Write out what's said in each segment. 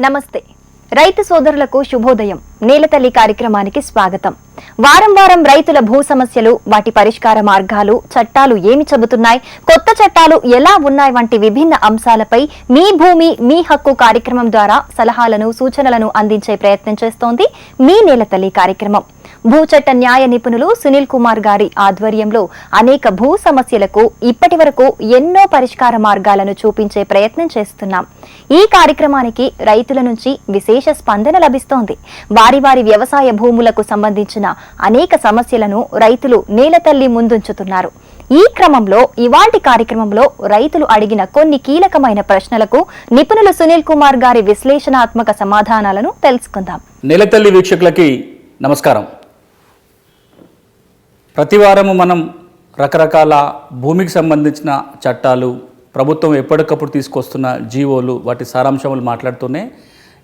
నమస్తే. రైతు సోదరులకు శుభోదయం. నేలతల్లి కార్యక్రమానికి స్వాగతం. వారం వారం రైతుల భూ సమస్యలు వాటి పరిష్కార మార్గాలు చట్టాలు ఏమి చెబుతున్నాయి కొత్త చట్టాలు ఎలా ఉన్నాయి వంటి విభిన్న అంశాలపై మీ భూమి మీ హక్కు కార్యక్రమం ద్వారా సలహాలను సూచనలను అందించే ప్రయత్నం చేస్తోంది మీ నేలతల్లి కార్యక్రమం. భూచట్ట న్యాయ నిపుణులు సునీల్ కుమార్ గారి ఆధ్వర్యంలో అనేక భూ సమస్యలకు ఇప్పటి వరకు ఎన్నో పరిష్కార మార్గాలను చూపించే ప్రయత్నం చేస్తున్నాం. ఈ కార్యక్రమానికి రైతుల నుంచి విశేష స్పందన లభిస్తోంది. వారి వారి వ్యవసాయ భూములకు సంబంధించిన అనేక సమస్యలను రైతులు నేలతల్లి ముందుంచుతున్నారు. ఈ క్రమంలో ఇవాటి కార్యక్రమంలో రైతులు అడిగిన కొన్ని కీలకమైన ప్రశ్నలకు నిపుణులు సునీల్ కుమార్ గారి విశ్లేషణాత్మక సమాధానాలను తెలుసుకుందాం. నెలతల్లి వీక్షకులకి నమస్కారం. ప్రతివారము మనం రకరకాల భూమికి సంబంధించిన చట్టాలు ప్రభుత్వం ఎప్పటికప్పుడు తీసుకొస్తున్న జీవోలు వాటి సారాంశములు మాట్లాడుతూనే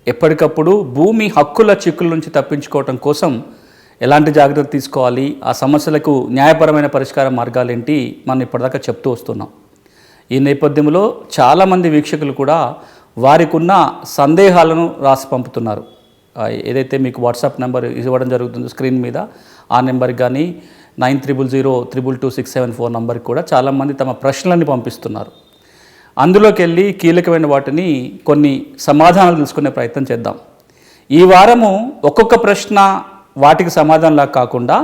ఎప్పటికప్పుడు భూమి హక్కుల చిక్కుల నుంచి తప్పించుకోవటం కోసం ఎలాంటి జాగ్రత్త తీసుకోవాలి? ఆ సమస్యలకు న్యాయపరమైన పరిష్కార మార్గాలు ఏంటి? మనం ఇప్పటిదాకా చెప్తూ వస్తున్నాం. ఈ నేపథ్యంలో చాలామంది వీక్షకులు కూడా వారికి ఉన్న సందేహాలను రాసి పంపుతున్నారు. ఏదైతే మీకు వాట్సాప్ నెంబర్ ఇవ్వడం జరుగుతుందో స్క్రీన్ మీద ఆ నెంబర్కి కానీ nine triple zero triple two six seven four నెంబర్కి కూడా చాలామంది తమ ప్రశ్నలని పంపిస్తున్నారు. అందులోకి వెళ్ళి కీలకమైన వాటిని కొన్ని సమాధానాలు తెలుసుకునే ప్రయత్నం చేద్దాం. ఈ వారము ఒక్కొక్క ప్రశ్న వాటికి సమాధానంలా కాకుండా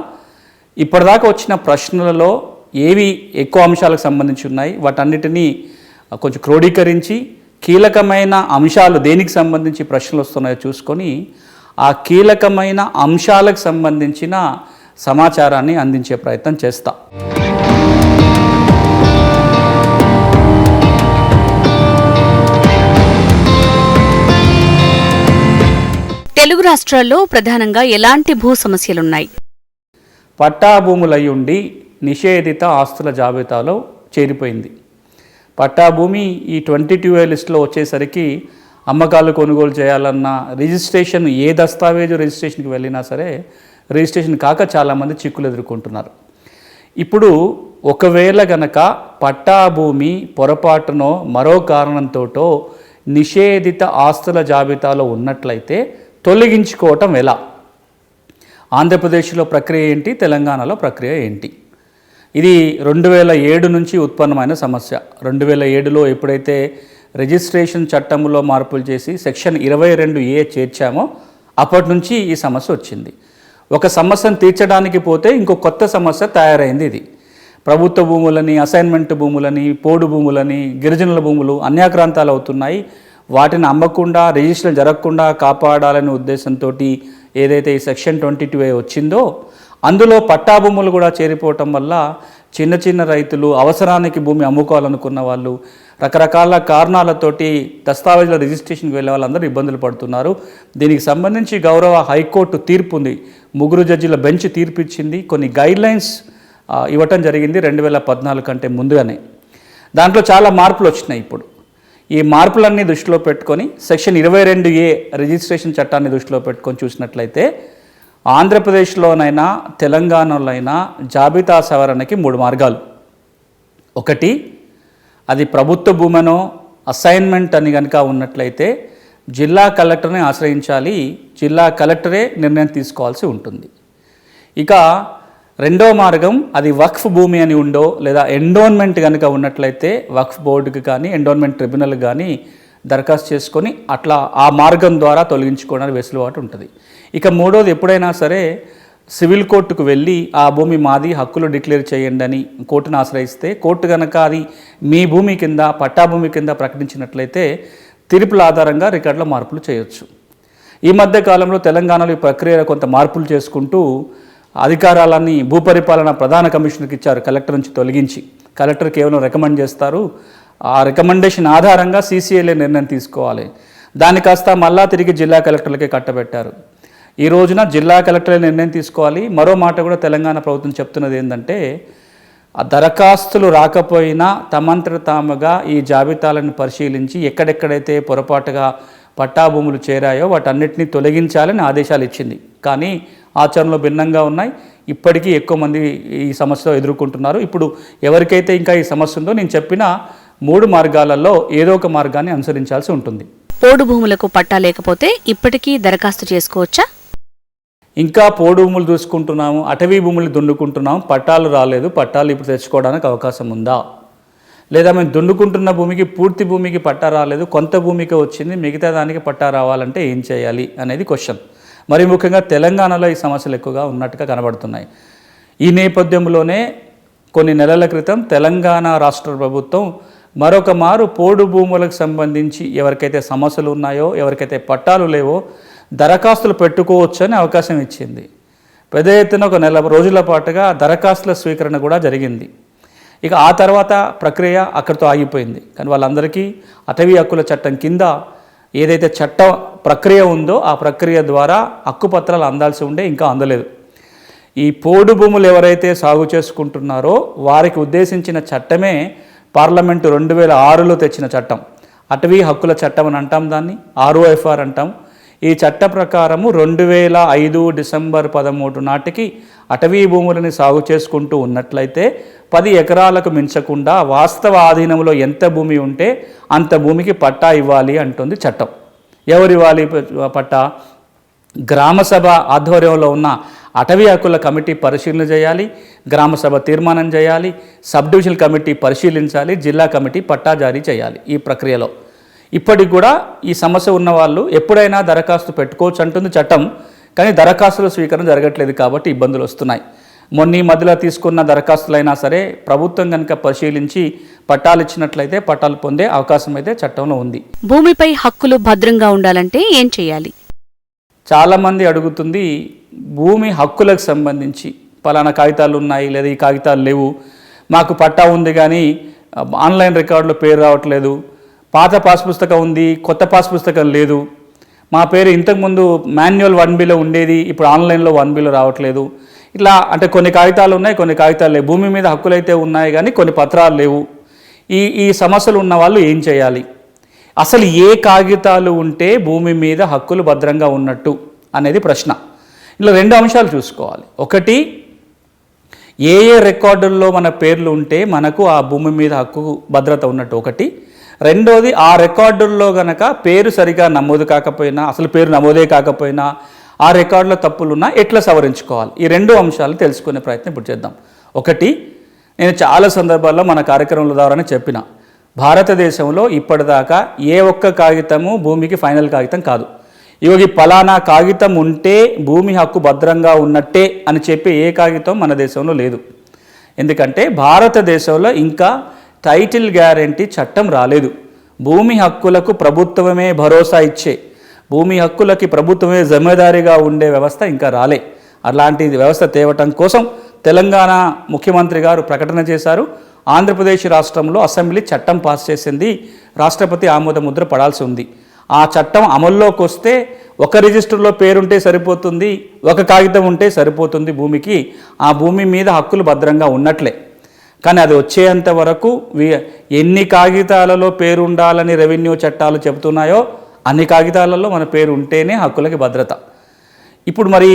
ఇప్పటిదాకా వచ్చిన ప్రశ్నలలో ఏవి ఎక్కువ అంశాలకు సంబంధించి ఉన్నాయి వాటన్నిటినీ కొంచెం క్రోడీకరించి కీలకమైన అంశాలు దేనికి సంబంధించి ప్రశ్నలు వస్తున్నాయో చూసుకొని ఆ కీలకమైన అంశాలకు సంబంధించిన సమాచారాన్ని అందించే ప్రయత్నం చేస్తాం. తెలుగు రాష్ట్రాల్లో ప్రధానంగా ఎలాంటి భూ సమస్యలున్నాయి? పట్టాభూములయ్యుండి నిషేధిత ఆస్తుల జాబితాలో చేరిపోయింది. పట్టాభూమి ఈ ట్వంటీ టూ ఏ లిస్టులో వచ్చేసరికి అమ్మకాలు కొనుగోలు చేయాలన్నా రిజిస్ట్రేషన్ ఏ దస్తావేజు రిజిస్ట్రేషన్కి వెళ్ళినా సరే రిజిస్ట్రేషన్ కాక చాలామంది చిక్కులు ఎదుర్కొంటున్నారు. ఇప్పుడు ఒకవేళ గనక పట్టా భూమి పొరపాటునో మరో కారణంతోటో నిషేధిత ఆస్తుల జాబితాలో ఉన్నట్లయితే తొలగించుకోవటం ఎలా? ఆంధ్రప్రదేశ్లో ప్రక్రియ ఏంటి? తెలంగాణలో ప్రక్రియ ఏంటి? ఇది రెండు వేల ఏడు నుంచి ఉత్పన్నమైన సమస్య. రెండు వేల ఏడులో ఎప్పుడైతే రిజిస్ట్రేషన్ చట్టంలో మార్పులు చేసి సెక్షన్ ఇరవై రెండు ఏ చేర్చామో అప్పటి నుంచి ఈ సమస్య వచ్చింది. ఒక సమస్యను తీర్చడానికి పోతే ఇంకో కొత్త సమస్య తయారైంది ఇది. ప్రభుత్వ భూములని అసైన్మెంట్ భూములని పోడు భూములని గిరిజనుల భూములు అన్యాక్రాంతాలు అవుతున్నాయి. వాటిని అమ్మకుండా రిజిస్ట్రేషన్ జరగకుండా కాపాడాలనే ఉద్దేశంతో ఏదైతే ఈ సెక్షన్ ట్వంటీ టూ ఏ వచ్చిందో అందులో పట్టా భూములు కూడా చేరిపోవటం వల్ల చిన్న చిన్న రైతులు అవసరానికి భూమి అమ్ముకోవాలనుకున్న వాళ్ళు రకరకాల కారణాలతోటి దస్తావేజుల రిజిస్ట్రేషన్కి వెళ్ళే వాళ్ళందరూ ఇబ్బందులు పడుతున్నారు. దీనికి సంబంధించి గౌరవ హైకోర్టు తీర్పు ఉంది. ముగ్గురు జడ్జిల బెంచ్ తీర్పు ఇచ్చింది. కొన్ని గైడ్లైన్స్ ఇవ్వటం జరిగింది రెండు వేల పద్నాలుగు కంటే ముందుగానే. దాంట్లో చాలా మార్పులు వచ్చినాయి ఇప్పుడు. ఈ మార్పులన్నీ దృష్టిలో పెట్టుకొని సెక్షన్ ఇరవై రెండు ఏ రిజిస్ట్రేషన్ చట్టాన్ని దృష్టిలో పెట్టుకొని చూసినట్లయితే ఆంధ్రప్రదేశ్లోనైనా తెలంగాణలోనైనా జాబితా సవరణకి మూడు మార్గాలు. ఒకటి అది ప్రభుత్వ భూమనో అసైన్మెంట్ అని కనుక ఉన్నట్లయితే జిల్లా కలెక్టర్ని ఆశ్రయించాలి జిల్లా కలెక్టరే నిర్ణయం తీసుకోవాల్సి ఉంటుంది. ఇక రెండో మార్గం అది వక్ఫ్ భూమి అని ఉండో లేదా ఎండోన్మెంట్ కనుక ఉన్నట్లయితే వక్ఫ్ బోర్డుకి కానీ ఎండోన్మెంట్ ట్రిబ్యునల్ కానీ దరఖాస్తు చేసుకొని అట్లా ఆ మార్గం ద్వారా తొలగించుకోవడానికి వెసులుబాటు ఉంటుంది. ఇక మూడోది ఎప్పుడైనా సరే సివిల్ కోర్టుకు వెళ్ళి ఆ భూమి మాది హక్కులు డిక్లేర్ చేయండి అని కోర్టును ఆశ్రయిస్తే కోర్టు కనుక అది మీ భూమి కింద పట్టాభూమి కింద ప్రకటించినట్లయితే తీర్పుల ఆధారంగా రికార్డులో మార్పులు చేయొచ్చు. ఈ మధ్య కాలంలో తెలంగాణలో ఈ ప్రక్రియలో కొంత మార్పులు చేసుకుంటూ అధికారాలన్నీ భూపరిపాలన ప్రధాన కమిషనర్కి ఇచ్చారు కలెక్టర్ నుంచి తొలగించి. కలెక్టర్ కేవలం రికమెండ్ చేస్తారు. ఆ రికమెండేషన్ ఆధారంగా సీసీఏలే నిర్ణయం తీసుకోవాలి. దాన్ని కాస్త మళ్ళా తిరిగి జిల్లా కలెక్టర్లకే కట్టబెట్టారు. ఈ రోజున జిల్లా కలెక్టర్లే నిర్ణయం తీసుకోవాలి. మరో మాట కూడా తెలంగాణ ప్రభుత్వం చెప్తున్నది ఏంటంటే ఆ దరఖాస్తులు రాకపోయినా తమంతట తాముగా ఈ జాబితాలను పరిశీలించి ఎక్కడెక్కడైతే పొరపాటుగా పట్టాభూములు చేరాయో వాటన్నిటిని తొలగించాలని ఆదేశాలు ఇచ్చింది. కానీ ఆచరణలో భిన్నంగా ఉన్నాయి. ఇప్పటికీ ఎక్కువ మంది ఈ సమస్యలో ఎదుర్కొంటున్నారు. ఇప్పుడు ఎవరికైతే ఇంకా ఈ సమస్య ఉందో నేను చెప్పిన మూడు మార్గాలలో ఏదో ఒక మార్గాన్ని అనుసరించాల్సి ఉంటుంది. పోడు భూములకు పట్టా లేకపోతే ఇప్పటికీ దరఖాస్తు చేసుకోవచ్చా? ఇంకా పోడు భూములు చూసుకుంటున్నాము అటవీ భూములు దున్నుకుంటున్నాము పట్టాలు రాలేదు పట్టాలు ఇప్పుడు తెచ్చుకోవడానికి అవకాశం ఉందా? లేదా మేము దున్నుకుంటున్న భూమికి పూర్తి భూమికి పట్టా రాలేదు కొంత భూమికి వచ్చింది మిగతా దానికి పట్టా రావాలంటే ఏం చేయాలి అనేది క్వశ్చన్ మరి ముఖ్యంగా తెలంగాణలో ఈ సమస్యలు ఎక్కువగా ఉన్నట్టుగా కనబడుతున్నాయి. ఈ నేపథ్యంలోనే కొన్ని నెలల క్రితం తెలంగాణ రాష్ట్ర ప్రభుత్వం మరొక మారు పోడు భూములకు సంబంధించి ఎవరికైతే సమస్యలు ఉన్నాయో ఎవరికైతే పట్టాలు లేవో దరఖాస్తులు పెట్టుకోవచ్చు అని అవకాశం ఇచ్చింది. పెద్ద ఎత్తున ఒక నెల రోజుల పాటుగా దరఖాస్తుల స్వీకరణ కూడా జరిగింది. ఇక ఆ తర్వాత ప్రక్రియ అక్కడితో ఆగిపోయింది. కానీ వాళ్ళందరికీ అటవీ హక్కుల చట్టం కింద ఏదైతే చట్ట ప్రక్రియ ఉందో ఆ ప్రక్రియ ద్వారా హక్కుపత్రాలు అందాల్సి ఉండే ఇంకా అందలేదు. ఈ పోడు భూములు ఎవరైతే సాగు చేసుకుంటున్నారో వారికి ఉద్దేశించిన చట్టమే పార్లమెంటు రెండు వేల ఆరులో తెచ్చిన చట్టం. అటవీ హక్కుల చట్టం అని అంటాం దాన్ని ఆర్ఓఎఫ్ఆర్ అంటాం. ఈ చట్ట ప్రకారము రెండు వేల ఐదు డిసెంబర్ పదమూడు నాటికి అటవీ భూములని సాగు చేసుకుంటూ ఉన్నట్లయితే పది ఎకరాలకు మించకుండా వాస్తవ ఆధీనంలో ఎంత భూమి ఉంటే అంత భూమికి పట్టా ఇవ్వాలి అంటుంది చట్టం. ఎవరు ఇవ్వాలి పట్టా? గ్రామసభ ఆధ్వర్యంలో ఉన్న అటవీ హక్కుల కమిటీ పరిశీలన చేయాలి గ్రామసభ తీర్మానం చేయాలి సబ్ డివిజనల్ కమిటీ పరిశీలించాలి జిల్లా కమిటీ పట్టా జారీ చేయాలి ఈ ప్రక్రియలో. ఇప్పటికి కూడా ఈ సమస్య ఉన్న వాళ్ళు ఎప్పుడైనా దరఖాస్తు పెట్టుకోవచ్చు అంటుంది చట్టం కానీ దరఖాస్తుల స్వీకరణ జరగట్లేదు కాబట్టి ఇబ్బందులు వస్తున్నాయి. మొన్న ఈ మధ్యలో తీసుకున్న దరఖాస్తులైనా సరే ప్రభుత్వం కనుక పరిశీలించి పట్టాలు ఇచ్చినట్లయితే పట్టాలు పొందే అవకాశం అయితే చట్టంలో ఉంది. భూమిపై హక్కులు భద్రంగా ఉండాలంటే ఏం చేయాలి? చాలామంది అడుగుతుంది భూమి హక్కులకు సంబంధించి పలానా కాగితాలు ఉన్నాయి లేదా ఈ కాగితాలు లేవు మాకు పట్టా ఉంది కానీ ఆన్లైన్ రికార్డులో పేరు రావట్లేదు పాత పాస్ పుస్తకం ఉంది కొత్త పాస్ పుస్తకం లేదు. మా పేరు ఇంతకుముందు మాన్యువల్ వన్ బిలో ఉండేది ఇప్పుడు ఆన్లైన్లో వన్ బిలో రావట్లేదు. ఇట్లా అంటే కొన్ని కాగితాలు ఉన్నాయి కొన్ని కాగితాలు లేవు. భూమి మీద హక్కులైతే ఉన్నాయి కానీ కొన్ని పత్రాలు లేవు. ఈ ఈ సమస్యలు ఉన్న వాళ్ళు ఏం చేయాలి? అసలు ఏ కాగితాలు ఉంటే భూమి మీద హక్కులు భద్రంగా ఉన్నట్టు అనేది ప్రశ్న. ఇలా రెండు అంశాలు చూసుకోవాలి. ఒకటి ఏ ఏ రికార్డుల్లో మన పేర్లు ఉంటే మనకు ఆ భూమి మీద హక్కు భద్రత ఉన్నట్టు. ఒకటి రెండోది ఆ రికార్డుల్లో గనక పేరు సరిగా నమోదు కాకపోయినా అసలు పేరు నమోదే కాకపోయినా ఆ రికార్డులో తప్పులున్నా ఎట్లా సవరించుకోవాలి? ఈ రెండు అంశాలు తెలుసుకునే ప్రయత్నం ఇప్పుడు చేద్దాం. ఒకటి నేను చాలా సందర్భాల్లో మన కార్యక్రమం ద్వారానే చెప్పిన భారతదేశంలో ఇప్పటిదాకా ఏ ఒక్క కాగితము భూమికి ఫైనల్ కాగితం కాదు. ఇవి పలానా కాగితం ఉంటే భూమి హక్కు భద్రంగా ఉన్నట్టే అని చెప్పి ఏ కాగితం మన దేశంలో లేదు. ఎందుకంటే భారతదేశంలో ఇంకా టైటిల్ గ్యారంటీ చట్టం రాలేదు. భూమి హక్కులకు ప్రభుత్వమే భరోసా ఇచ్చే భూమి హక్కులకి ప్రభుత్వమే జమేదారిగా ఉండే వ్యవస్థ ఇంకా రాలే. అలాంటి వ్యవస్థ తేవటం కోసం తెలంగాణ ముఖ్యమంత్రి గారు ప్రకటన చేశారు. ఆంధ్రప్రదేశ్ రాష్ట్రంలో అసెంబ్లీ చట్టం పాస్ చేసింది. రాష్ట్రపతి ఆమోద ముద్ర పడాల్సి ఉంది. ఆ చట్టం అమల్లోకి వస్తే ఒక రిజిస్టర్లో పేరుంటే సరిపోతుంది ఒక కాగితం ఉంటే సరిపోతుంది భూమికి. ఆ భూమి మీద హక్కులు భద్రంగా ఉన్నట్లే. కానీ అది వచ్చేంత వరకు వి- ఎన్ని కాగితాలలో పేరు ఉండాలని రెవెన్యూ చట్టాలు చెబుతున్నాయో అన్ని కాగితాలలో మన పేరు ఉంటేనే హక్కులకి భద్రత. ఇప్పుడు మరి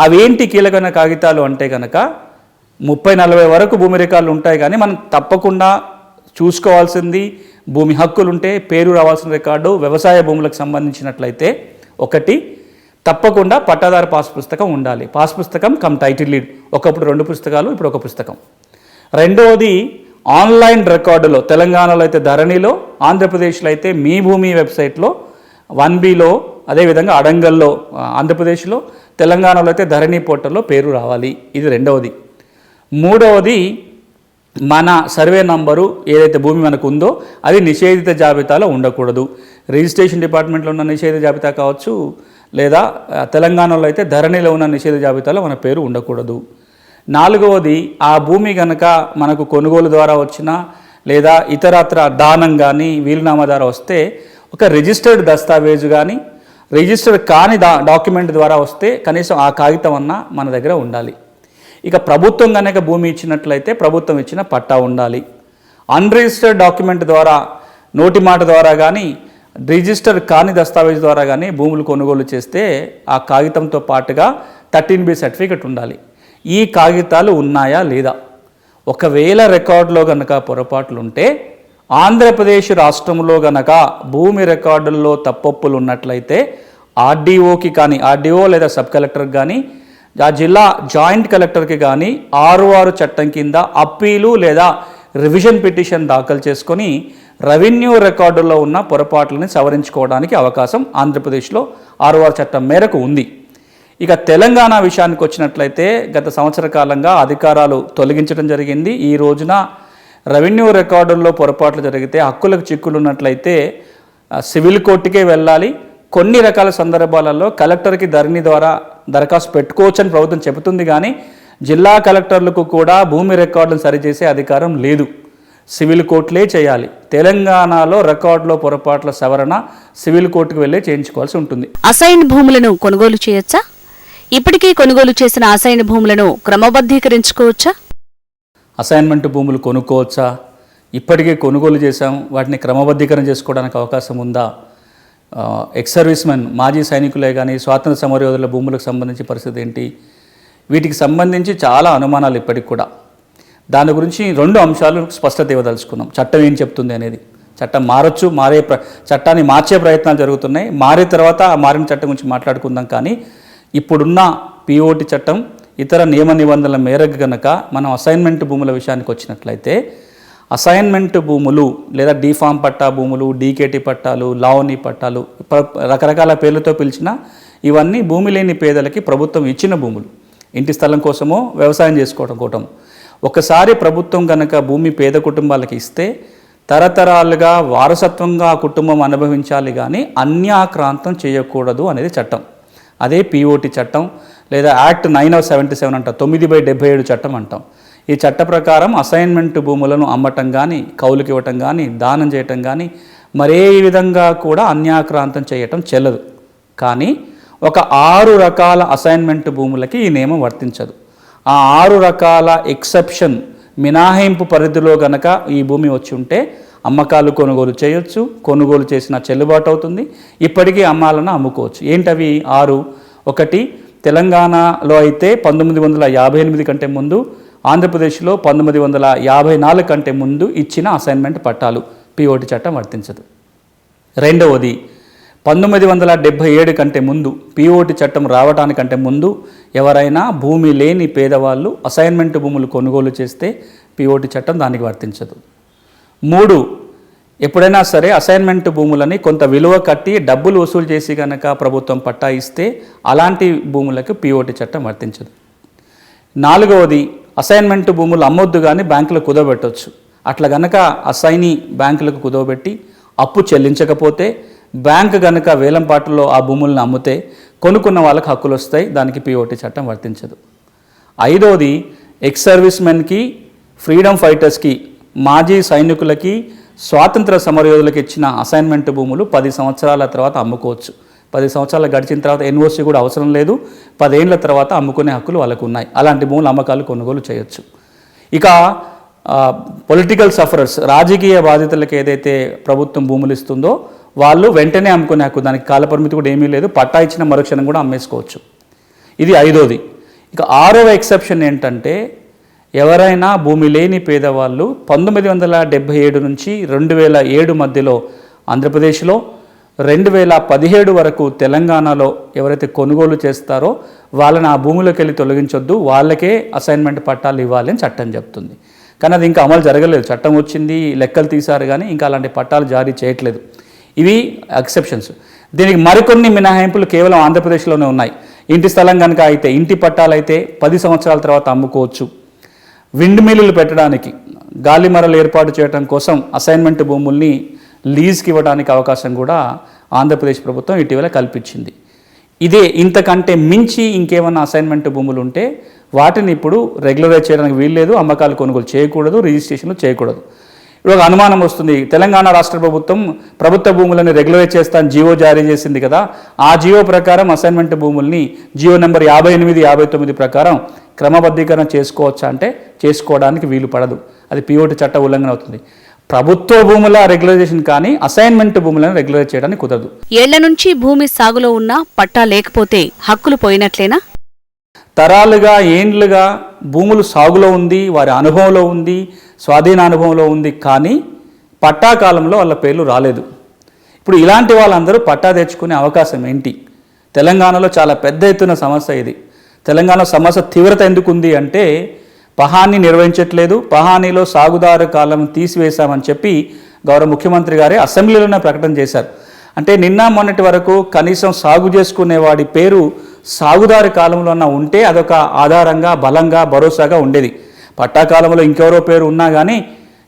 అవేంటి కీలకమైన కాగితాలు అంటే కనుక ముప్పై నలభై వరకు భూమి రికార్డులు ఉంటాయి కానీ మనం తప్పకుండా చూసుకోవాల్సింది భూమి హక్కులు ఉంటే పేరు రావాల్సిన రికార్డు వ్యవసాయ భూములకు సంబంధించినట్లయితే ఒకటి తప్పకుండా పట్టాదారు పాస్ పుస్తకం ఉండాలి. పాస్ పుస్తకం కమ్ టైటిల్ లీడ్ ఒకప్పుడు రెండు పుస్తకాలు ఇప్పుడు ఒక పుస్తకం. రెండవది ఆన్లైన్ రికార్డులో తెలంగాణలో అయితే ధరణిలో ఆంధ్రప్రదేశ్లో అయితే మీ భూమి వెబ్సైట్లో వన్ బిలో అదేవిధంగా అడంగల్లో ఆంధ్రప్రదేశ్లో తెలంగాణలో అయితే ధరణి పోర్టల్లో పేరు రావాలి. ఇది రెండవది. మూడవది మన సర్వే నంబరు ఏదైతే భూమి మనకు ఉందో అది నిషేధిత జాబితాలో ఉండకూడదు. రిజిస్ట్రేషన్ డిపార్ట్మెంట్లో ఉన్న నిషేధ జాబితా కావచ్చు లేదా తెలంగాణలో అయితే ధరణిలో ఉన్న నిషేధ జాబితాలో మన పేరు ఉండకూడదు. నాలుగవది ఆ భూమి కనుక మనకు కొనుగోలు ద్వారా వచ్చినా లేదా ఇతరత్ర దానం కానీ వీలునామా ద్వారా వస్తే ఒక రిజిస్టర్డ్ దస్తావేజు కానీ రిజిస్టర్డ్ కాని డా డాక్యుమెంట్ ద్వారా వస్తే కనీసం ఆ కాగితం అన్నా మన దగ్గర ఉండాలి. ఇక ప్రభుత్వం కనుక భూమి ఇచ్చినట్లయితే ప్రభుత్వం ఇచ్చిన పట్టా ఉండాలి. అన్రిజిస్టర్డ్ డాక్యుమెంట్ ద్వారా నోటి మాట ద్వారా కానీ రిజిస్టర్ కాని దస్తావేజ్ ద్వారా కానీ భూములు కొనుగోలు చేస్తే ఆ కాగితంతో పాటుగా థర్టీన్ బి సర్టిఫికెట్ ఉండాలి. ఈ కాగితాలు ఉన్నాయా లేదా? ఒకవేళ రికార్డులో కనుక పొరపాట్లుంటే ఆంధ్రప్రదేశ్ రాష్ట్రంలో గనక భూమి రికార్డుల్లో తప్పొప్పులు ఉన్నట్లయితే ఆర్డీఓకి కానీ ఆర్డీఓ లేదా సబ్ కలెక్టర్కి కానీ ఆ జిల్లా జాయింట్ కలెక్టర్కి కానీ ఆరు ఆరు చట్టం కింద అప్పీలు లేదా రివిజన్ పిటిషన్ దాఖలు చేసుకొని రెవెన్యూ రికార్డుల్లో ఉన్న పొరపాట్లని సవరించుకోవడానికి అవకాశం ఆంధ్రప్రదేశ్లో ఆరు ఆరు చట్టం మేరకు ఉంది. ఇక తెలంగాణ విషయానికి వచ్చినట్లయితే గత సంవత్సర కాలంగా అధికారాలు తొలగించడం జరిగింది. ఈ రోజున రెవెన్యూ రికార్డుల్లో పొరపాట్లు జరిగితే హక్కులకు చిక్కులు ఉన్నట్లయితే సివిల్ కోర్టుకే వెళ్ళాలి. కొన్ని రకాల సందర్భాలలో కలెక్టర్కి ధరణి ద్వారా దరఖాస్తు పెట్టుకోవచ్చని ప్రభుత్వం చెబుతుంది కానీ జిల్లా కలెక్టర్లకు కూడా భూమి రికార్డులను సరిచేసే అధికారం లేదు. సివిల్ కోర్టులే చేయాలి. తెలంగాణలో రికార్డులో పొరపాట్ల సవరణ సివిల్ కోర్టుకు వెళ్ళే చేయించుకోవాల్సి ఉంటుంది. అసైన్ భూములను కొనుగోలు చేయొచ్చా? ఇప్పటికీ కొనుగోలు చేసిన అసైన్ భూములను క్రమబద్ధీకరించుకోవచ్చా? అసైన్మెంట్ భూములు కొనుక్కోవచ్చా? ఇప్పటికే కొనుగోలు చేశాం. వాటిని క్రమబద్ధీకరణ చేసుకోవడానికి అవకాశం ఉందా? ఎక్స్ సర్వీస్మెన్ మాజీ సైనికులే కానీ స్వాతంత్ర సమరయోధుల భూములకు సంబంధించి పరిస్థితి ఏంటి? వీటికి సంబంధించి చాలా అనుమానాలు ఇప్పటికి కూడా. దాని గురించి రెండు అంశాలు స్పష్టత ఇవ్వదలుచుకున్నాం. చట్టం ఏం చెప్తుంది అనేది. చట్టం మారచ్చు మారే ప్ర చట్టాన్ని మార్చే ప్రయత్నాలు జరుగుతున్నాయి. మారే తర్వాత ఆ మారిన చట్టం గురించి మాట్లాడుకుందాం కానీ ఇప్పుడున్న పిఓటి చట్టం ఇతర నియమ నిబంధనల మేరకు గనక మనం అసైన్మెంట్ భూముల విషయానికి వచ్చినట్లయితే అసైన్మెంట్ భూములు లేదా డిఫామ్ పట్టా భూములు డీకేటి పట్టాలు లావణి పట్టాలు రకరకాల పేర్లతో పిలిచిన ఇవన్నీ భూమి లేని పేదలకి ప్రభుత్వం ఇచ్చిన భూములు. ఇంటి స్థలం కోసమో వ్యవసాయం చేసుకోవడం కోటం. ఒకసారి ప్రభుత్వం కనుక భూమి పేద కుటుంబాలకి ఇస్తే తరతరాలుగా వారసత్వంగా ఆ కుటుంబం అనుభవించాలి కానీ అన్యాక్రాంతం చేయకూడదు అనేది చట్టం. అదే పిఓటి చట్టం లేదా act nine of seventy seven అంటాం తొమ్మిది బై డెబ్బై ఏడు చట్టం అంటాం. ఈ చట్ట ప్రకారం అసైన్మెంట్ భూములను అమ్మటం కానీ కౌలుకి ఇవ్వటం కానీ దానం చేయటం కానీ మరే విధంగా కూడా అన్యాక్రాంతం చేయటం చెల్లదు. కానీ ఒక ఆరు రకాల అసైన్మెంట్ భూములకి ఈ నియమం వర్తించదు. ఆ ఆరు రకాల ఎక్సెప్షన్ మినహాయింపు పరిధిలో గనక ఈ భూమి వచ్చి ఉంటే అమ్మకాలు కొనుగోలు చేయొచ్చు కొనుగోలు చేసిన చెల్లుబాటు అవుతుంది. ఇప్పటికీ అమ్మాలను అమ్ముకోవచ్చు. ఏంటవి? ఆరు. ఒకటి తెలంగాణలో అయితే పంతొమ్మిది వందల యాభై ఎనిమిది కంటే ముందు ఆంధ్రప్రదేశ్లో పంతొమ్మిది వందల యాభై నాలుగు కంటే ముందు ఇచ్చిన అసైన్మెంట్ పట్టాలు. పిఓటి చట్టం వర్తించదు. రెండవది పంతొమ్మిది వందల డెబ్భై ఏడు కంటే ముందు పిఓటి చట్టం రావడానికంటే ముందు ఎవరైనా భూమి లేని పేదవాళ్ళు అసైన్మెంట్ భూములు కొనుగోలు చేస్తే పిఓటి చట్టం దానికి వర్తించదు. మూడు ఎప్పుడైనా సరే అసైన్మెంట్ భూములని కొంత విలువ కట్టి డబ్బులు వసూలు చేసి కనుక ప్రభుత్వం పట్టా ఇస్తే అలాంటి భూములకు పిఓటి చట్టం వర్తించదు. నాలుగవది అసైన్మెంట్ భూములు అమ్మొద్దు కానీ బ్యాంకులో కుదవబెట్టవచ్చు అట్లా గనక అసైని బ్యాంకులకు కుదవబెట్టి అప్పు చెల్లించకపోతే బ్యాంక్ గనక వేలంపాటలో ఆ భూములను అమ్మితే కొనుక్కున్న వాళ్ళకి హక్కులు వస్తాయి దానికి పిఓటి చట్టం వర్తించదు. ఐదవది ఎక్స్ సర్వీస్ మెన్కి ఫ్రీడమ్ ఫైటర్స్కి మాజీ సైనికులకి స్వాతంత్ర సమరయోధులకు ఇచ్చిన అసైన్మెంట్ భూములు పది సంవత్సరాల తర్వాత అమ్ముకోవచ్చు. పది సంవత్సరాలు గడిచిన తర్వాత ఎన్ఓసి కూడా అవసరం లేదు. పదేళ్ళ తర్వాత అమ్ముకునే హక్కులు వాళ్ళకు ఉన్నాయి అలాంటి భూముల అమ్మకాలు కొనుగోలు చేయొచ్చు. ఇక పొలిటికల్ సఫరర్స్ రాజకీయ బాధితులకు ఏదైతే ప్రభుత్వం భూములు ఇస్తుందో వాళ్ళు వెంటనే అమ్ముకునే హక్కు దానికి కాలపరిమితి కూడా ఏమీ లేదు. పట్టా ఇచ్చిన మరుక్షణం కూడా అమ్మేసుకోవచ్చు. ఇది ఐదోది. ఇక ఆరవ ఎక్సెప్షన్ ఏంటంటే ఎవరైనా భూమి లేని పేదవాళ్ళు పంతొమ్మిది వందల డెబ్భై ఏడు నుంచి రెండు వేల ఏడు మధ్యలో ఆంధ్రప్రదేశ్లో రెండు వేల పదిహేడు వరకు తెలంగాణలో ఎవరైతే కొనుగోలు చేస్తారో వాళ్ళని ఆ భూమిలోకి వెళ్ళి తొలగించొద్దు వాళ్ళకే అసైన్మెంట్ పట్టాలు ఇవ్వాలి అని చట్టం చెప్తుంది. కానీ అది ఇంకా అమలు జరగలేదు. చట్టం వచ్చింది లెక్కలు తీశారు కానీ ఇంకా అలాంటి పట్టాలు జారీ చేయట్లేదు. ఇవి ఎక్సెప్షన్స్. దీనికి మరికొన్ని మినహాయింపులు కేవలం ఆంధ్రప్రదేశ్లోనే ఉన్నాయి. ఇంటి స్థలం కనుక అయితే ఇంటి పట్టాలు అయితే పది సంవత్సరాల తర్వాత అమ్ముకోవచ్చు. విండ్ మిల్లులు పెట్టడానికి గాలి మరలు ఏర్పాటు చేయడం కోసం అసైన్మెంట్ భూముల్ని లీజ్కి ఇవ్వడానికి అవకాశం కూడా ఆంధ్రప్రదేశ్ ప్రభుత్వం ఇటీవల కల్పించింది. ఇదే ఇంతకంటే మించి ఇంకేమైనా అసైన్మెంట్ భూములు ఉంటే వాటిని ఇప్పుడు రెగ్యులరైజ్ చేయడానికి వీల్లేదు అమ్మకాలు కొనుగోలు చేయకూడదు రిజిస్ట్రేషన్లు చేయకూడదు. ఇప్పుడు ఒక అనుమానం వస్తుంది. తెలంగాణ రాష్ట్ర ప్రభుత్వం ప్రభుత్వ భూములను రెగ్యులరైజ్ చేస్తా అని జీవో జారీ చేసింది కదా. ఆ జీవో ప్రకారం అసైన్మెంట్ భూముల్ని జీవో నెంబర్ యాభై ఎనిమిది యాభై తొమ్మిది ప్రకారం క్రమబద్ధీకరణ చేసుకోవచ్చా అంటే చేసుకోవడానికి వీలు పడదు. అది పిఓటి చట్ట ఉల్లంఘన అవుతుంది. ప్రభుత్వ భూముల రెగ్యులరైజేషన్ కానీ అసైన్మెంట్ భూములను రెగ్యులరైజ్ చేయడానికి కుదరదు. ఏళ్ళ నుంచి భూమి సాగులో ఉన్నా పట్టా లేకపోతే హక్కులు పోయినట్లేనా? తరాలుగా ఏండ్లుగా భూములు సాగులో ఉంది వారి అనుభవంలో ఉంది స్వాధీన అనుభవంలో ఉంది కానీ పట్టా కాలంలో వాళ్ళ పేర్లు రాలేదు. ఇప్పుడు ఇలాంటి వాళ్ళందరూ పట్టా తెచ్చుకునే అవకాశం ఏంటి? తెలంగాణలో చాలా పెద్ద ఎత్తున సమస్య ఇది. తెలంగాణ సమస్య తీవ్రత ఎందుకుంది అంటే పహాని నిర్వహించట్లేదు పహానీలో సాగుదారు కాలం తీసివేశామని చెప్పి గౌరవ ముఖ్యమంత్రి గారే అసెంబ్లీలోనే ప్రకటన చేశారు. అంటే నిన్న మొన్నటి వరకు కనీసం సాగు చేసుకునేవాడి పేరు సాగుదారు కాలంలోన ఉంటే అదొక ఆధారంగా బలంగా భరోసాగా ఉండేది. పట్టా కాలంలో ఇంకెవరో పేరు ఉన్నా కానీ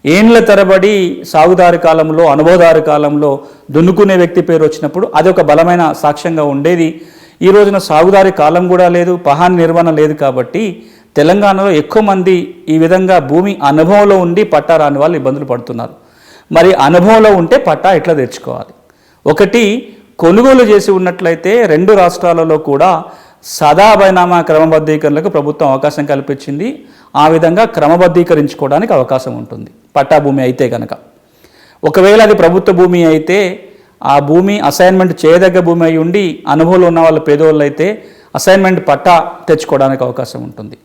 ఏండ్ల తరబడి సాగుదారు కాలంలో అనుభవదారు కాలంలో దున్నుకునే వ్యక్తి పేరు వచ్చినప్పుడు అది ఒక బలమైన సాక్ష్యంగా ఉండేది. ఈ రోజున సాగుదారి కాలం కూడా లేదు పహాన్ నిర్వహణ లేదు కాబట్టి తెలంగాణలో ఎక్కువ మంది ఈ విధంగా భూమి అనుభవంలో ఉండి పట్టా రాని వాళ్ళు ఇబ్బందులు పడుతున్నారు. మరి అనుభవంలో ఉంటే పట్టా ఎట్లా తెచ్చుకోవాలి? ఒకటి కొనుగోలు చేసి ఉన్నట్లయితే రెండు రాష్ట్రాలలో కూడా సదా బైనామా క్రమబద్ధీకరణలకు ప్రభుత్వం అవకాశం కల్పించింది. ఆ విధంగా క్రమబద్ధీకరించుకోవడానికి అవకాశం ఉంటుంది. పట్టా భూమి అయితే కనుక ఒకవేళ అది ప్రభుత్వ భూమి అయితే ఆ భూమి అసైన్మెంట్ చేయదగ్గ భూమి అయి ఉండి అనుభవంలో ఉన్న వాళ్ళ పేదోళ్ళు అయితే అసైన్మెంట్ పట్టా తెచ్చుకోవడానికి అవకాశం ఉంటుంది.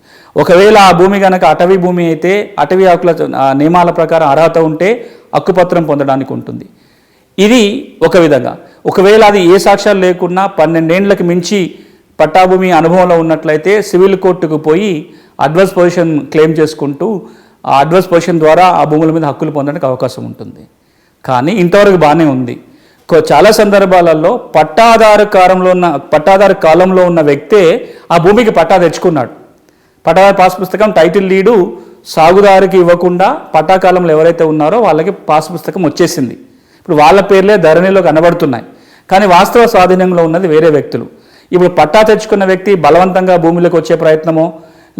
ఒకవేళ ఆ భూమి కనుక అటవీ భూమి అయితే అటవీ హక్కుల నియమాల ప్రకారం అర్హత ఉంటే హక్కుపత్రం పొందడానికి ఉంటుంది. ఇది ఒక విధంగా. ఒకవేళ అది ఏ సాక్ష్యాలు లేకున్నా పన్నెండేండ్లకు మించి పట్టాభూమి అనుభవంలో ఉన్నట్లయితే సివిల్ కోర్టుకు పోయి అడ్వర్స్ పొజిషన్ క్లెయిమ్ చేసుకుంటూ ఆ అడ్వర్స్ పొజిషన్ ద్వారా ఆ భూముల మీద హక్కులు పొందడానికి అవకాశం ఉంటుంది. కానీ ఇంతవరకు బాగానే ఉంది. చాలా సందర్భాలలో పట్టాదారు కాలంలో ఉన్న పట్టాదారు కాలంలో ఉన్న వ్యక్తే ఆ భూమికి పట్టా తెచ్చుకున్నాడు. పట్టాదారు పాస్ పుస్తకం టైటిల్ లీడు సాగుదారికి ఇవ్వకుండా పట్టాకాలంలో ఎవరైతే ఉన్నారో వాళ్ళకి పాస్ పుస్తకం వచ్చేసింది. ఇప్పుడు వాళ్ళ పేర్లే ధరణిలో కనబడుతున్నాయి. కానీ వాస్తవ స్వాధీనంలో ఉన్నది వేరే వ్యక్తులు. ఇప్పుడు పట్టా తెచ్చుకున్న వ్యక్తి బలవంతంగా భూమిలోకి వచ్చే ప్రయత్నమో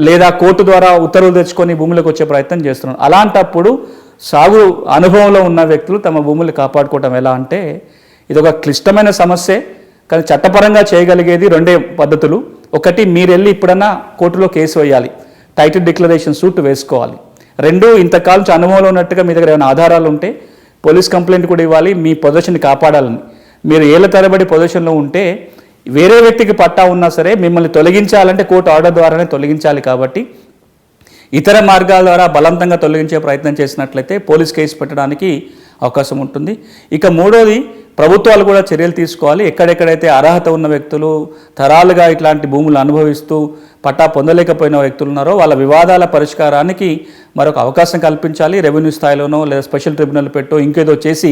లేదా కోర్టు ద్వారా ఉత్తర్వులు తెచ్చుకొని భూములకు వచ్చే ప్రయత్నం చేస్తున్నారు అలాంటప్పుడు సాగు అనుభవంలో ఉన్న వ్యక్తులు తమ భూములు కాపాడుకోవటం ఎలా అంటే ఇది ఒక క్లిష్టమైన సమస్యే కానీ చట్టపరంగా చేయగలిగేది రెండే పద్ధతులు. ఒకటి మీరు వెళ్ళి ఇప్పుడన్నా కోర్టులో కేసు వేయాలి. టైటిల్ డిక్లరేషన్ సూట్ వేసుకోవాలి. రెండు ఇంతకాలం అనుభవంలో ఉన్నట్టుగా మీ దగ్గర ఏమైనా ఆధారాలు ఉంటే పోలీస్ కంప్లైంట్ కూడా ఇవ్వాలి మీ పొజిషన్ కాపాడాలని. మీరు ఏళ్ళ తరబడి పొజిషన్లో ఉంటే వేరే వ్యక్తికి పట్టా ఉన్నా సరే మిమ్మల్ని తొలగించాలంటే కోర్టు ఆర్డర్ ద్వారానే తొలగించాలి కాబట్టి ఇతర మార్గాల ద్వారా బలవంతంగా తొలగించే ప్రయత్నం చేసినట్లయితే పోలీస్ కేసు పెట్టడానికి అవకాశం ఉంటుంది. ఇక మూడోది ప్రభుత్వాలు కూడా చర్యలు తీసుకోవాలి. ఎక్కడెక్కడైతే అర్హత ఉన్న వ్యక్తులు తరాలుగా ఇట్లాంటి భూములు అనుభవిస్తూ పట్టా పొందలేకపోయిన వ్యక్తులు ఉన్నారో వాళ్ళ వివాదాల పరిష్కారానికి మరొక అవకాశం కల్పించాలి. రెవెన్యూ స్థాయిలోనో లేదా స్పెషల్ ట్రిబ్యునల్ పెట్టో ఇంకేదో చేసి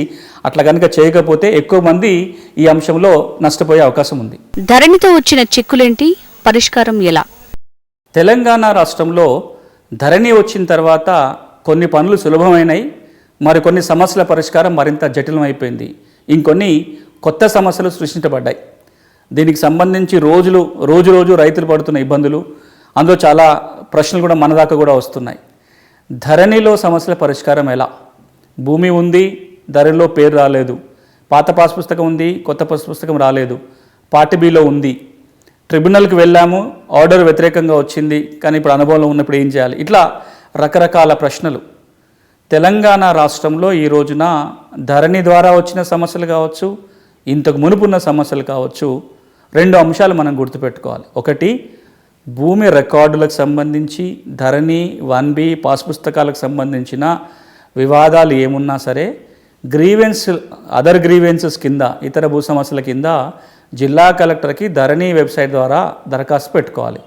అట్లా కనుక చేయకపోతే ఎక్కువ మంది ఈ అంశంలో నష్టపోయే అవకాశం ఉంది. ధరణితో వచ్చిన చిక్కులేంటి? పరిష్కారం ఎలా? తెలంగాణ రాష్ట్రంలో ధరణి వచ్చిన తర్వాత కొన్ని పనులు సులభమైనాయి మరికొన్ని సమస్యల పరిష్కారం మరింత జటిలమైపోయింది. ఇంకొన్ని కొత్త సమస్యలు సృష్టించబడ్డాయి. దీనికి సంబంధించి రోజులు రోజు రోజు రైతులు పడుతున్న ఇబ్బందులు అందులో చాలా ప్రశ్నలు కూడా మన దాకా కూడా వస్తున్నాయి. ధరణిలో సమస్యల పరిష్కారం ఎలా? భూమి ఉంది ధరణిలో పేరు రాలేదు. పాత పాస్ పుస్తకం ఉంది కొత్త పాస్ పుస్తకం రాలేదు. పార్టీ బిలో ఉంది. ట్రిబ్యునల్కి వెళ్ళాము ఆర్డర్ వ్యతిరేకంగా వచ్చింది కానీ ఇప్పుడు అనుభవంలో ఉన్నప్పుడు ఏం చేయాలి? ఇట్లా రకరకాల ప్రశ్నలు. తెలంగాణ రాష్ట్రంలో ఈ రోజున ధరణి ద్వారా వచ్చిన సమస్యలు కావచ్చు ఇంతకు మునుపున్న సమస్యలు కావచ్చు రెండు అంశాలు మనం గుర్తుపెట్టుకోవాలి. ఒకటి భూమి రికార్డులకు సంబంధించి ధరణి వన్ బి పాస్ పుస్తకాలకు సంబంధించిన వివాదాలు ఏమున్నా సరే గ్రీవెన్స్ అదర్ గ్రీవెన్సెస్ కింద ఇతర భూ సమస్యల కింద జిల్లా కలెక్టర్కి ధరణి వెబ్సైట్ ద్వారా దరఖాస్తు పెట్టుకోవాలి.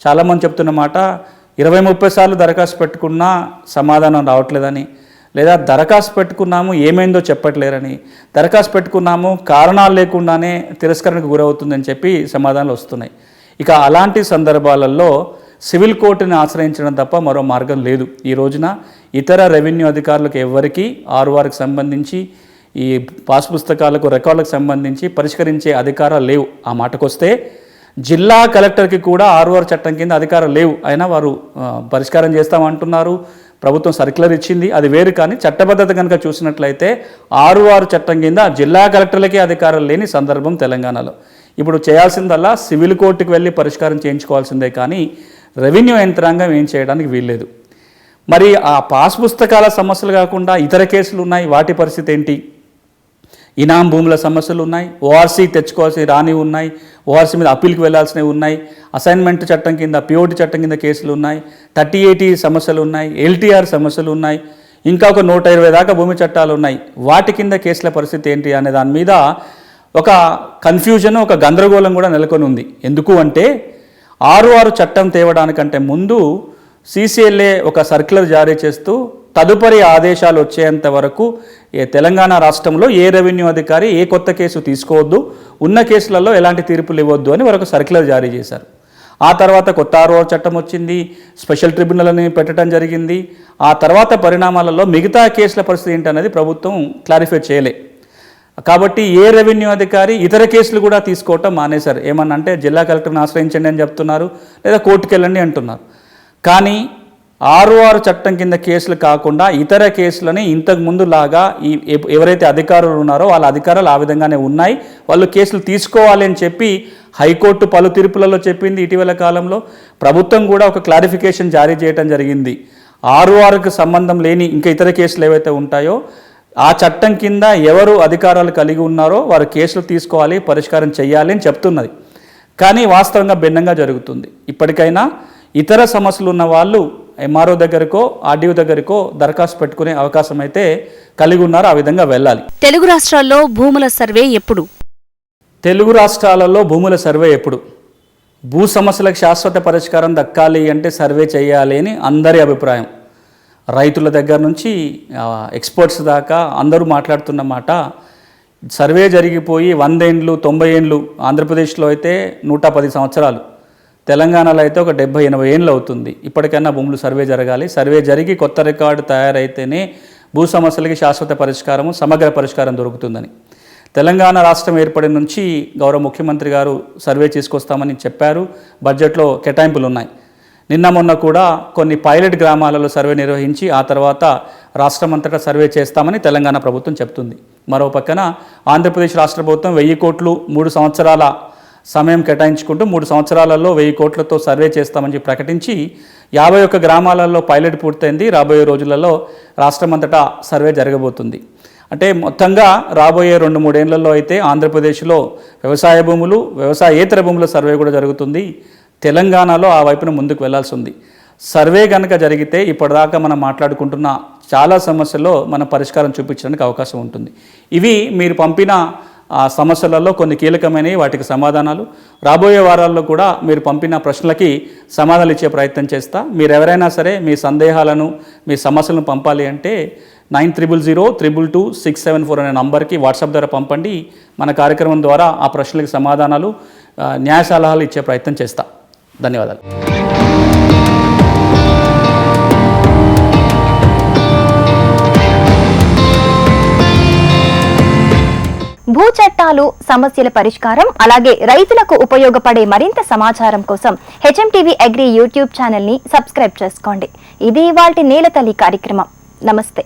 చాలామంది చెప్తున్న మాట ఇరవై ముప్పై సార్లు దరఖాస్తు పెట్టుకున్నా సమాధానం రావట్లేదని లేదా దరఖాస్తు పెట్టుకున్నాము ఏమైందో చెప్పట్లేరని. దరఖాస్తు పెట్టుకున్నాము కారణాలు లేకుండానే తిరస్కరణకు గురవుతుందని చెప్పి సమాధానాలు వస్తున్నాయి. ఇక అలాంటి సందర్భాలలో సివిల్ కోర్టుని ఆశ్రయించడం తప్ప మరో మార్గం లేదు. ఈ రోజున ఇతర రెవెన్యూ అధికారులకు ఎవరికి ఆర్వార్కి సంబంధించి ఈ పాస్ పుస్తకాలకు రికార్డులకు సంబంధించి పరిష్కరించే అధికారాలు లేవు. ఆ మాటకొస్తే జిల్లా కలెక్టర్కి కూడా ఆర్ఓఆర్ చట్టం కింద అధికారం లేవు. అయినా వారు పరిష్కారం చేస్తామంటున్నారు. ప్రభుత్వం సర్క్యులర్ ఇచ్చింది అది వేరు కానీ చట్టబద్ధత కనుక చూసినట్లయితే ఆరు ఆరు చట్టం కింద జిల్లా కలెక్టర్లకే అధికారం లేని సందర్భం తెలంగాణలో. ఇప్పుడు చేయాల్సిందల్లా సివిల్ కోర్టుకు వెళ్ళి పరిష్కారం చేయించుకోవాల్సిందే కానీ రెవెన్యూ యంత్రాంగం ఏం చేయడానికి వీల్లేదు. మరి ఆ పాస్ పుస్తకాల సమస్యలు కాకుండా ఇతర కేసులు ఉన్నాయి వాటి పరిస్థితి ఏంటి? ఇనాం భూముల సమస్యలు ఉన్నాయి ఓఆర్సీ తెచ్చుకోవాల్సి రాని ఉన్నాయి ఓఆర్సీ మీద అప్పీల్కి వెళ్ళాల్సినవి ఉన్నాయి అసైన్మెంట్ చట్టం కింద పిఓటి చట్టం కింద కేసులు ఉన్నాయి థర్టీ ఎయిటీ సమస్యలు ఉన్నాయి ఎల్టీఆర్ సమస్యలు ఉన్నాయి ఇంకా ఒక నూట ఇరవై దాకా భూమి చట్టాలు ఉన్నాయి. వాటి కింద కేసుల పరిస్థితి ఏంటి అనే దాని మీద ఒక కన్ఫ్యూజన్ ఒక గందరగోళం కూడా నెలకొని ఉంది. ఎందుకు అంటే ఆరు ఆరు చట్టం తేవడానికంటే ముందు సీసీఎల్ఏ ఒక సర్క్యులర్ జారీ చేస్తూ తదుపరి ఆదేశాలు వచ్చేంత వరకు ఏ తెలంగాణ రాష్ట్రంలో ఏ రెవెన్యూ అధికారి ఏ కొత్త కేసు తీసుకోవద్దు ఉన్న కేసులలో ఎలాంటి తీర్పులు ఇవ్వద్దు అని వరకు సర్క్యులర్ జారీ చేశారు. ఆ తర్వాత కొత్త ఆరో చట్టం వచ్చింది స్పెషల్ ట్రిబ్యునల్ని పెట్టడం జరిగింది. ఆ తర్వాత పరిణామాలలో మిగతా కేసుల పరిస్థితి ఏంటనేది ప్రభుత్వం క్లారిఫై చేయలే. కాబట్టి ఏ రెవెన్యూ అధికారి ఇతర కేసులు కూడా తీసుకోవటం మానేశారు. ఏమన్నా అంటే జిల్లా కలెక్టర్ని ఆశ్రయించండి అని చెప్తున్నారు లేదా కోర్టుకు వెళ్ళండి అంటున్నారు. కానీ ఆరు ఆరు చట్టం కింద కేసులు కాకుండా ఇతర కేసులని ఇంతకు ముందు లాగా ఈ ఎవరైతే అధికారులు ఉన్నారో వాళ్ళ అధికారాలు ఆ విధంగానే ఉన్నాయి. వాళ్ళు కేసులు తీసుకోవాలి అని చెప్పి హైకోర్టు పలు తీర్పులలో చెప్పింది ఇటీవల కాలంలో. ప్రభుత్వం కూడా ఒక క్లారిఫికేషన్ జారీ చేయడం జరిగింది. ఆరు ఆరుకు సంబంధం లేని ఇంకా ఇతర కేసులు ఏవైతే ఉంటాయో ఆ చట్టం కింద ఎవరు అధికారాలు కలిగి ఉన్నారో వారు కేసులు తీసుకోవాలి పరిష్కారం చేయాలి అని చెప్తున్నది. కానీ వాస్తవంగా భిన్నంగా జరుగుతుంది. ఇప్పటికైనా ఇతర సమస్యలు ఉన్న వాళ్ళు ఎంఆర్ఓ దగ్గరకో ఆర్డీఓ దగ్గరకో దరఖాస్తు పెట్టుకునే అవకాశం అయితే కలిగి ఉన్నారు ఆ విధంగా వెళ్ళాలి. తెలుగు రాష్ట్రాల్లో భూముల సర్వే ఎప్పుడు? తెలుగు రాష్ట్రాలలో భూముల సర్వే ఎప్పుడు? భూ సమస్యలకు శాశ్వత పరిష్కారం దక్కాలి అంటే సర్వే చేయాలి అని అందరి అభిప్రాయం. రైతుల దగ్గర నుంచి ఎక్స్పర్ట్స్ దాకా అందరూ మాట్లాడుతున్న మాట సర్వే జరిగిపోయి వందేండ్లు తొంభై ఏండ్లు ఆంధ్రప్రదేశ్లో అయితే నూట పది సంవత్సరాలు. తెలంగాణలో అయితే ఒక డెబ్బై ఎనభై ఏండ్లు అవుతుంది. ఇప్పటికైనా భూములు సర్వే జరగాలి. సర్వే జరిగి కొత్త రికార్డు తయారైతేనే భూ సమస్యలకి శాశ్వత పరిష్కారము సమగ్ర పరిష్కారం దొరుకుతుందని. తెలంగాణ రాష్ట్రం ఏర్పడిన నుంచి గౌరవ ముఖ్యమంత్రి గారు సర్వే తీసుకొస్తామని చెప్పారు. బడ్జెట్లో కేటాయింపులు ఉన్నాయి నిన్న మొన్న కూడా కొన్ని పైలట్ గ్రామాలలో సర్వే నిర్వహించి ఆ తర్వాత రాష్ట్రం అంతటా సర్వే చేస్తామని తెలంగాణ ప్రభుత్వం చెప్తుంది. మరో పక్కన ఆంధ్రప్రదేశ్ రాష్ట్ర ప్రభుత్వం వెయ్యి కోట్లు మూడు సంవత్సరాల సమయం కేటాయించుకుంటూ మూడు సంవత్సరాలలో వెయ్యి కోట్లతో సర్వే చేస్తామని ప్రకటించి యాభై ఒక్క గ్రామాలలో పైలట్ పూర్తయింది. రాబోయే రోజులలో రాష్ట్రం అంతటా సర్వే జరగబోతుంది. అంటే మొత్తంగా రాబోయే రెండు మూడేళ్ళలో అయితే ఆంధ్రప్రదేశ్లో వ్యవసాయ భూములు వ్యవసాయేతర భూముల సర్వే కూడా జరుగుతుంది. తెలంగాణలో ఆ వైపున ముందుకు వెళ్ళాల్సి ఉంది. సర్వే కనుక జరిగితే ఇప్పటిదాకా మనం మాట్లాడుకుంటున్న చాలా సమస్యల్లో మనం పరిష్కారం చూపించడానికి అవకాశం ఉంటుంది. ఇవి మీరు పంపిన ఆ సమస్యలలో కొన్ని కీలకమైనవి వాటికి సమాధానాలు. రాబోయే వారాల్లో కూడా మీరు పంపిన ప్రశ్నలకి సమాధానాలు ఇచ్చే ప్రయత్నం చేస్తా. మీరు ఎవరైనా సరే మీ సందేహాలను మీ సమస్యలను పంపాలి అంటే nine triple zero triple two six seven four అనే నంబర్కి వాట్సాప్ ద్వారా పంపండి. మన కార్యక్రమం ద్వారా ఆ ప్రశ్నలకు సమాధానాలు న్యాయ సలహాలు ఇచ్చే ప్రయత్నం చేస్తా. ధన్యవాదాలు. భూ చట్టాలు సమస్యల పరిష్కారం అలాగే రైతులకు ఉపయోగపడే మరింత సమాచారం కోసం హెచ్ఎంటీవీ అగ్రి యూట్యూబ్ ఛానల్ని సబ్స్క్రైబ్ చేసుకోండి. ఇది ఇవాల్టి నేలతల్లి కార్యక్రమం. నమస్తే.